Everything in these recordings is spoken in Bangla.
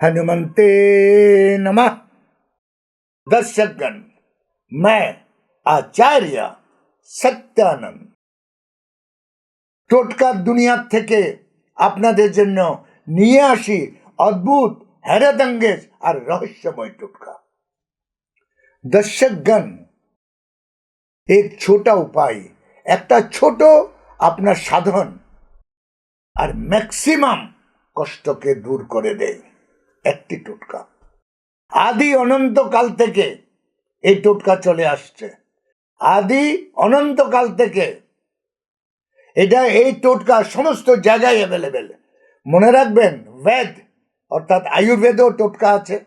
हनुमंते नमः दर्शकगण मैं আচার্য সত্যানন্দ টোটকার দুনিয়া থেকে আপনাদের জন্য নিয়ে আসি অদ্ভুত हैरतअंगेज আর রহস্যময় টোটকা দর্শকগণ এক ছোটা উপায় একটা ছোট আপনার সাধন আর ম্যাক্সিমাম কষ্টকে দূর করে দেয় একটি টোটকা। আদি অনন্তকাল থেকে এই টোটকা চলে আসছে। আদি অনন্তকাল থেকে এটা এই টোটকা সমস্ত জায়গায় অ্যাভেলেবেল মনে রাখবেন, বেদ, অর্থাৎ আয়ুর্বেদও টোটকা আছে,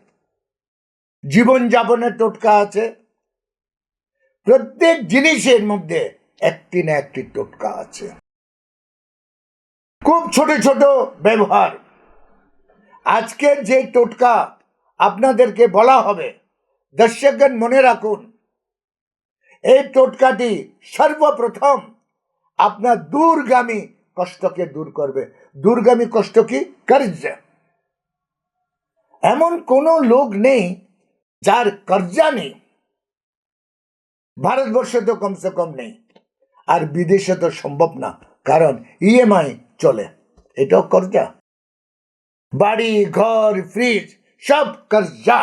জীবনযাপনের টোটকা আছে। প্রত্যেক জিনিসের মধ্যে একটি না একটি টোটকা আছে। খুব ছোট ছোট ব্যবহার। আজকের যে টোটকা আপনাদেরকে বলা হবে, দর্শকগণ মনে রাখুন, এই টোটকাটি সর্বপ্রথম আপনার দূরগামী কষ্টকে দূর করবে। দূরগামী কষ্ট কি? কর্জ। এমন কোনো লোক নেই যার কর্জা নেই। ভারতবর্ষে তো কমসে কম নেই, আর বিদেশে তো সম্ভব না, কারণ ইএমআই চলে। এটাও কর্জা। বাড়ি, ঘর ফ্রিজ সব কর্জা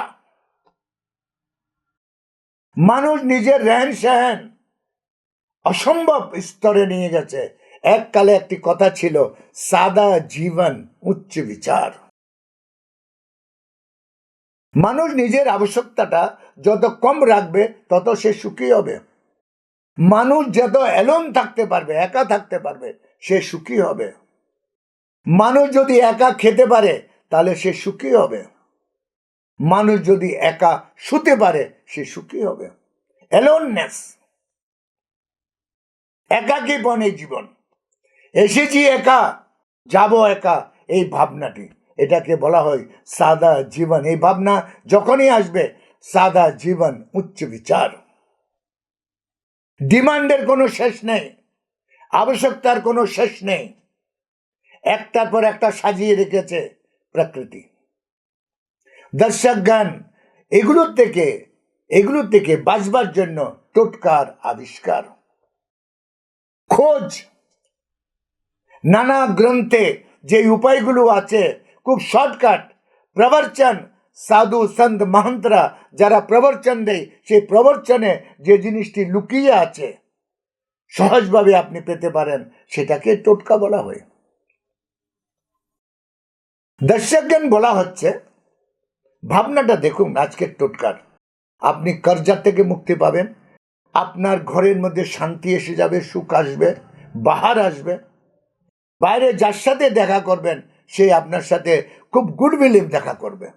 মানুষ নিজের রেহন সেহন অসম্ভব স্তরে নিয়ে গেছে। এককালে একটি কথা ছিল, সাদা জীবন, উচ্চ বিচার। মানুষ নিজের আবশ্যকতাটা যত কম রাখবে, তত সে সুখী হবে। মানুষ যত এলন থাকতে পারবে, একা থাকতে পারবে, সে সুখী হবে। মানুষ যদি একা খেতে পারে, তাহলে সে সুখী হবে। মানুষ যদি একা শুতে পারে, সে সুখী হবে। অ্যালোননেস একাকীপন এই জীবন। এসেছি একা, যাব একা, এই ভাবনাটি। এটাকে বলা হয় সাদা জীবন। এই ভাবনা যখনই আসবে, সাদা জীবন, উচ্চ বিচার। ডিমান্ডের কোনো শেষ নেই, আবশ্যকতার কোনো শেষ নেই। একটার পর একটা সাজিয়ে রেখেছে প্রকৃতি। দর্শক গান এগুলোর থেকে এগুলোর থেকে বাঁচবার জন্য টোটকার আবিষ্কার। খোঁজ। নানা গ্রন্থে যে উপায়গুলো আছে, খুব শর্টকাট। প্রবর্চন, সাধু সন্ত মহন্তরা যারা প্রবর্চন দেয়, সেই প্রবর্চনে যে জিনিসটি লুকিয়ে আছে, সহজভাবে আপনি পেতে পারেন, সেটাকে টোটকা বলা হয়। দর্শকগণ, বলা হচ্ছে, ভাবনাটা দেখুন আজকের টোটকার। আপনি কর্জা থেকে মুক্তি পাবেন। আপনার ঘরের মধ্যে শান্তি এসে যাবে, সুখ আসবে, বাহার আসবে। বাইরে যার সাথে দেখা করবেন, সে আপনার সাথে খুব গুডউইলে দেখা করবে।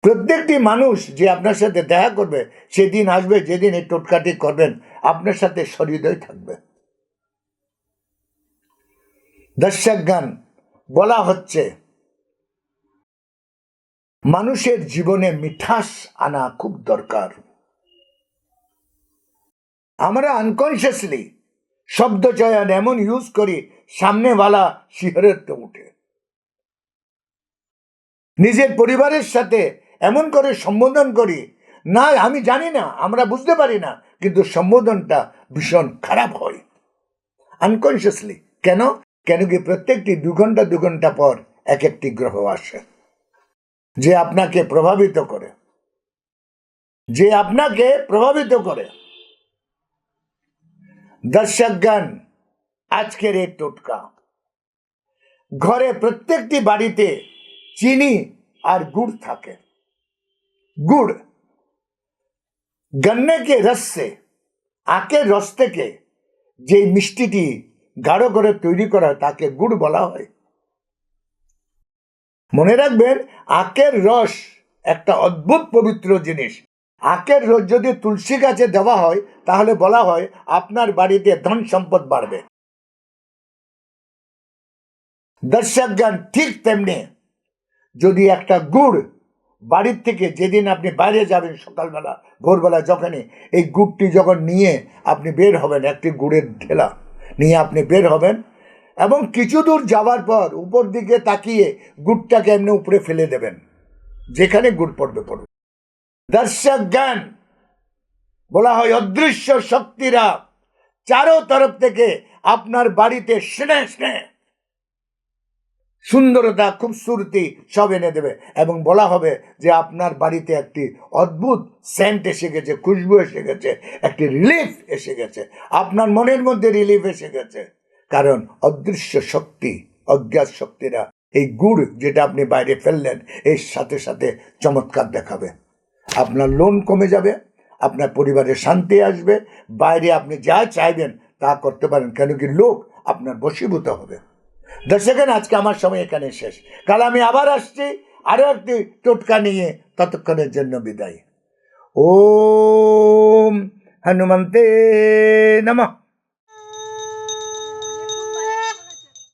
প্রত্যেকটি মানুষ যে আপনার সাথে দেখা করবে, সেদিন আসবে, যেদিন এই টোটকাটি করবেন, আপনার সাথে সহৃদয় থাকবে। দর্শক গান বলা হচ্ছে, মানুষের জীবনে মিঠাস আনা খুব দরকার। আমরা আনকনসিয়াসলি শব্দ চয়ন এমন ইউজ করি, সামনেওয়ালা শিহরের তো উঠে। নিজের পরিবারের সাথে এমন করে সম্বোধন করি, না, আমি জানি না, আমরা বুঝতে পারি না, কিন্তু সম্বোধনটা ভীষণ খারাপ হয়। আনকনসিয়াসলি কেন? কেন কি প্রত্যেকটি দু ঘণ্টা দু ঘণ্টা পর এক একটি গ্রহ আসে। যে আপনাকে প্রভাবিত করে। যে আপনাকে প্রভাবিত করে। দর্শকগণ, আজকের এই টোটকা। ঘরে প্রত্যেকটি বাড়িতে চিনি আর গুড় থাকে। গুড় গন্নে কে রস, আখের রস থেকে যে মিষ্টিটি গাঢ় করে তৈরি করা তাকে গুড় বলা হয়। মনে রাখবেন, আখের রস একটা অদ্ভুত পবিত্র জিনিস। আখের রস যদি তুলসী গাছে দেওয়া হয়, তাহলে বলা হয় আপনার বাড়িতে ধন সম্পদ বাড়বে। দর্শকগণ, ঠিক তেমনি যদি একটা গুড় বাড়ির থেকে যেদিন আপনি বাইরে যাবেন সকালবেলা, ভোরবেলা যখনই, এই গুড়টি যখন নিয়ে আপনি বের হবেন, একটি গুড়ের ঢেলা। নিয়ে আপনি বের হবেন এবং কিছু দূর যাওয়ার পর উপর দিকে তাকিয়ে গুড়টাকে এমনি উপরে ফেলে দেবেন, যেখানে গুড় পড়বে পড়বে দর্শক জ্ঞান, বলা হয় অদৃশ্য শক্তিরা চারো তরফ থেকে আপনার বাড়িতে স্নেহ স্নেহ সুন্দরতা খুবসুরতি সব এনে দেবে। এবং বলা হবে যে আপনার বাড়িতে একটি অদ্ভুত সেন্ট এসে গেছে, খুশবু এসে গেছে, একটি রিলিফ এসে গেছে। আপনার মনের মধ্যে রিলিফ এসে গেছে। কারণ অদৃশ্য শক্তি, অজ্ঞাত শক্তিরা এই গুড় যেটা আপনি বাইরে ফেললেন, এর সাথে সাথে চমৎকার দেখাবে। আপনার লোন কমে যাবে, আপনার পরিবারে শান্তি আসবে, বাইরে আপনি যা চাইবেন তা করতে পারেন, কেন কি লোক আপনার বশীভূত হবে। দর্শকেন আজকে আমার সময় এখানে শেষ। কাল আমি আবার আসছি আরও একটি টোটকা নিয়ে ততক্ষণের জন্য বিদায়। ওম হনুমন্তে নমঃ।